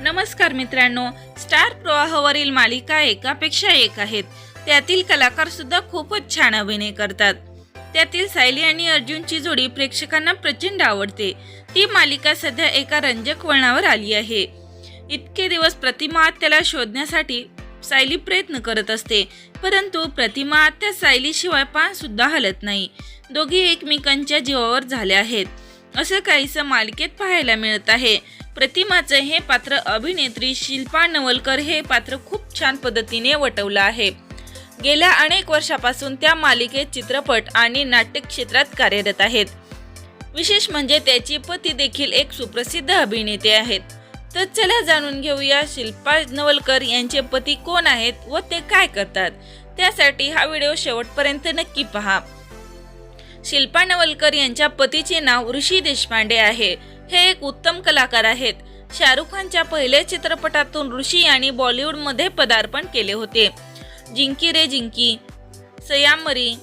नमस्कार मित्रांनो स्टार प्रवाहावरील मालिका एकापेक्षा एक आहेत. त्यातील कलाकार सुद्धा खूपच छान अभिनय करतात. त्यातील सायली आणि अर्जुनची जोडी प्रेक्षकांना प्रचंड आवडते. ती मालिका सध्या एका रंजक वळणावर आली आहे. इतके दिवस प्रतिमा आत्याला शोधण्यासाठी सायली प्रयत्न करत असते परंतु प्रतिमा आत्या सायलीशिवाय पान सुद्धा हलत नाही. दोघी एकमेकांच्या जीवावर झाल्या आहेत. असं काहीसं मालिकेत पाहायला मिळत आहे. प्रतिमाचं हे पात्र अभिनेत्री शिल्पा नवलकर हे पात्र खूप छान पद्धतीने वटवलं आहे. गेल्या अनेक वर्षापासून त्या मालिकेत चित्रपट आणि नाट्य क्षेत्रात कार्यरत आहेत. विशेष म्हणजे त्याची पती देखील एक सुप्रसिद्ध अभिनेते आहेत. तर चला जाणून घेऊया शिल्पा नवलकर यांचे पती कोण आहेत व ते काय करतात. त्यासाठी हा व्हिडिओ शेवटपर्यंत नक्की पहा. शिल्पा नवलकर यांच्या पतीचे नाव ऋषी देशपांडे आहे. हे एक उत्तम कलाकार आहेत. शाहरुख खानच्या पहिल्या चित्रपटातून ऋषी यांनी बॉलिवूडमध्ये पदार्पण केले होते. जिंकी रे जिंकी सयामरी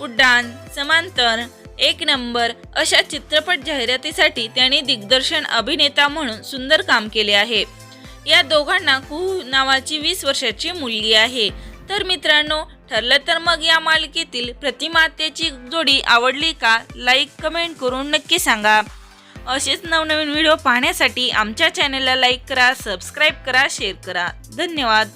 उड्डाण समांतर एक नंबर अशा चित्रपट जाहिरातीसाठी त्यांनी दिग्दर्शन अभिनेता म्हणून सुंदर काम केले आहे. या दोघांना कुहू नावाची वीस वर्षाची मुलगी आहे. तर मित्रांनो ठरलं तर मग या मालिकेतील प्रतिमातेची जोडी आवडली का? लाईक कमेंट करून नक्की सांगा. असेच नवनवीन व्हिडिओ पाहण्यासाठी आमच्या चॅनलला लाईक करा सबस्क्राईब करा शेअर करा. धन्यवाद.